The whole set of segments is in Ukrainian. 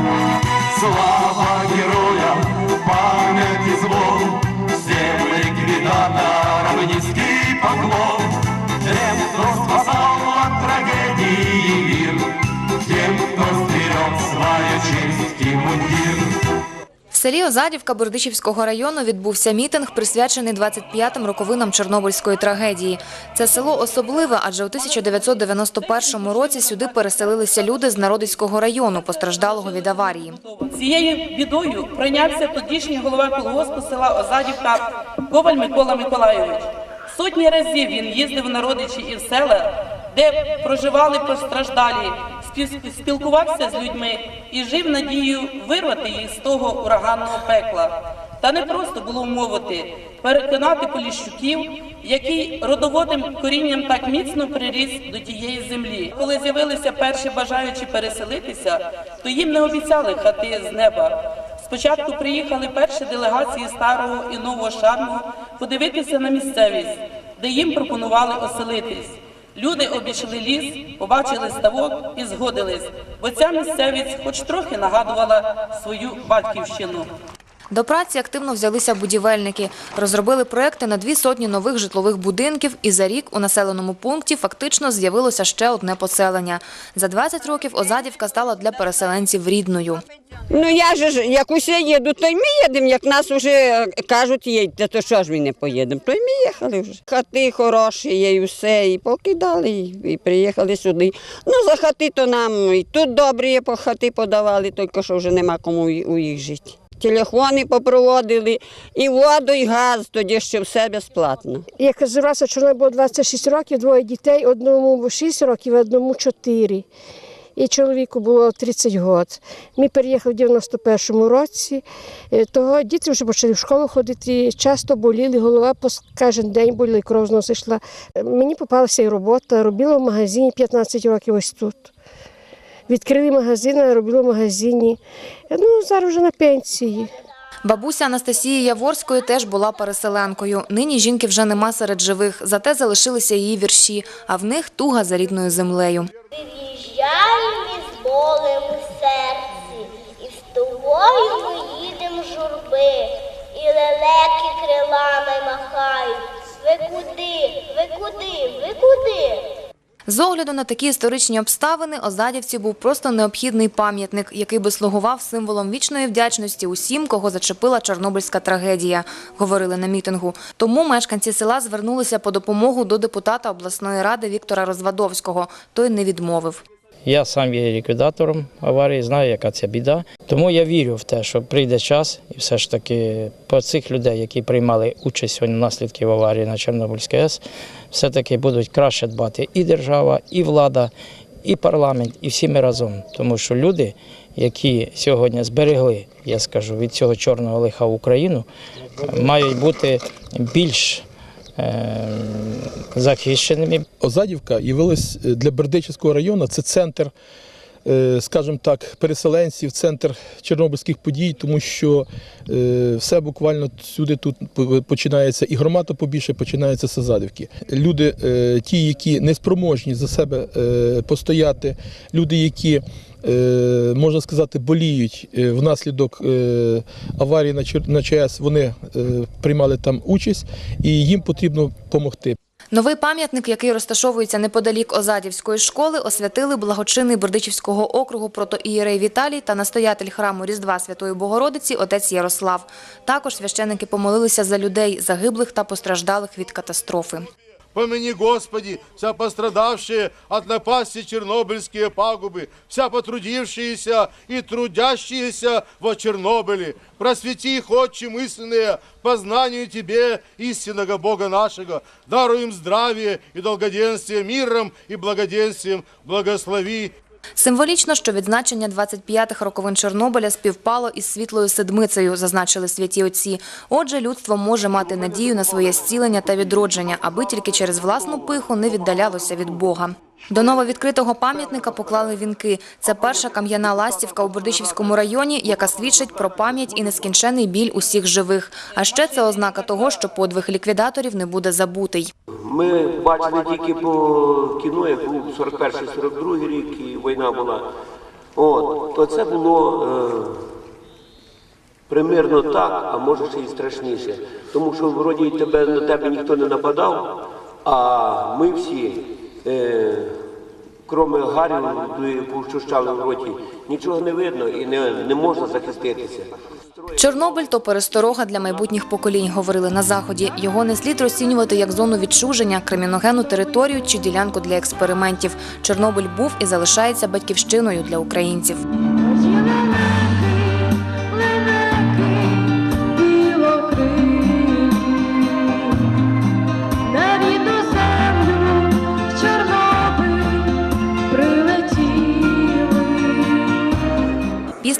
So I селі Озадівка Бердичівського району відбувся мітинг, присвячений 25-м роковинам Чорнобильської трагедії. Це село особливе, адже у 1991 році сюди переселилися люди з Народицького району, постраждалого від аварії. Цією бідою пройнявся тодішній голова колгоспу села Озадівка Коваль Микола Миколайович. Сотні разів він їздив на родичі і в села, де проживали постраждалі, спілкувався з людьми і жив надією вирвати їх з того ураганного пекла. Та не просто було вмовити, переконати поліщуків, який родоводним корінням так міцно приріс до тієї землі. Коли з'явилися перші бажаючі переселитися, то їм не обіцяли хати з неба. Спочатку приїхали перші делегації старого і нового шарму подивитися на місцевість, де їм пропонували оселитись. Люди обійшли ліс, побачили ставок і згодились, бо ця місцевість хоч трохи нагадувала свою батьківщину. До праці активно взялися будівельники. Розробили проекти на дві сотні нових житлових будинків і за рік у населеному пункті фактично з'явилося ще одне поселення. За 20 років Озадівка стала для переселенців рідною. Ну я ж, як усі їдуть, то й ми їдемо, як нас вже кажуть, їдьте, то що ж ми не поїдемо, то й ми їхали вже. Хати хороші є і все, і покидали, і, приїхали сюди. Ну за хати то нам і тут добрі по хати подавали, тільки що вже нема кому у їх жити. Телефони попроводили, і воду, і газ, тоді ще все безплатно. Як зібрався Чорнобиль було 26 років, двоє дітей, одному 6 років, одному 4. І чоловіку було 30 років. Ми переїхали в 91-му році. Е, Того діти вже почали в школу ходити, часто боліли, голова кожен день боліла, кров з носа йшла. Е, Мені попалася і робота, робила в магазині 15 років ось тут. Відкрили магазин, робила в магазині. Е, Ну, зараз вже на пенсії. Бабуся Анастасії Яворської теж була переселенкою. Нині жінки вже нема серед живих, зате залишилися її вірші, а в них туга за рідною землею. Виїжджаємо із болем у серці, і з тобою ми їдемо журби, і лелеки крилами махають. Ви куди? Ви куди? Ви куди? З огляду на такі історичні обставини Озадівці був просто необхідний пам'ятник, який би слугував символом вічної вдячності усім, кого зачепила Чорнобильська трагедія, говорили на мітингу. Тому мешканці села звернулися по допомогу до депутата обласної ради Віктора Розвадовського. Той не відмовив. Я сам є ліквідатором аварії, знаю, яка це біда. Тому я вірю в те, що прийде час, і все ж таки по цих людей, які приймали участь сьогодні наслідків аварії на Чорнобильській АЕС, все-таки будуть краще дбати і держава, і влада, і парламент, і всі ми разом. Тому що люди, які сьогодні зберегли, я скажу, від цього чорного лиха Україну, мають бути більш захищеними, Озадівка явилась е, для Бердичівського району. Це центр, е, скажімо так, переселенців, центр чорнобильських подій, тому що е, все буквально сюди тут починається і громада побільше починається з Озадівки. Люди, е, ті, які не спроможні за себе е, постояти, люди, які е, Можна сказати, боліють е, внаслідок е, аварії на ЧАЕС. Вони е, приймали там участь, і їм потрібно допомогти. Новий пам'ятник, який розташовується неподалік Озадівської школи, освятили благочинний Бердичівського округу протоієрей Віталій та настоятель храму Різдва Святої Богородиці отець Ярослав. Також священники помолилися за людей, загиблих та постраждалих від катастрофи. Помяни, Господи, вся пострадавшие от напасти чернобыльские пагубы, вся потрудившиеся и трудящиеся во Чернобыле. Просвети их, Отче мысленные, по знанию Тебе, истинного Бога нашего. Даруй им здравие и долгоденствие миром и благоденствием. Благослови Символічно, що відзначення 25-х роковин Чорнобиля співпало із світлою седмицею, зазначили святі отці. Отже, людство може мати надію на своє зцілення та відродження, аби тільки через власну пиху не віддалялося від Бога. До нововідкритого пам'ятника поклали вінки. Це перша кам'яна ластівка у Бердичівському районі, яка свідчить про пам'ять і нескінчений біль усіх живих. А ще це ознака того, що подвиг ліквідаторів не буде забутий. Ми бачили тільки по кіно, як був 41-42 рік, і війна була. От, то це було е, примірно так, а може ще й страшніше. Тому що вроді тебе, на тебе ніхто не нападав, а ми всі, е, кроме гарів, пощущали в роті, нічого не видно і не, не можна захиститися. Чорнобиль – то пересторога для майбутніх поколінь, говорили на Заході. Його не слід розцінювати як зону відчуження, криміногенну територію чи ділянку для експериментів. Чорнобиль був і залишається батьківщиною для українців.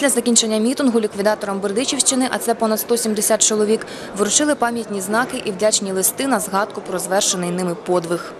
Після закінчення мітингу ліквідаторам Бердичівщини, а це понад 170 чоловік, вручили пам'ятні знаки і вдячні листи на згадку про звершений ними подвиг.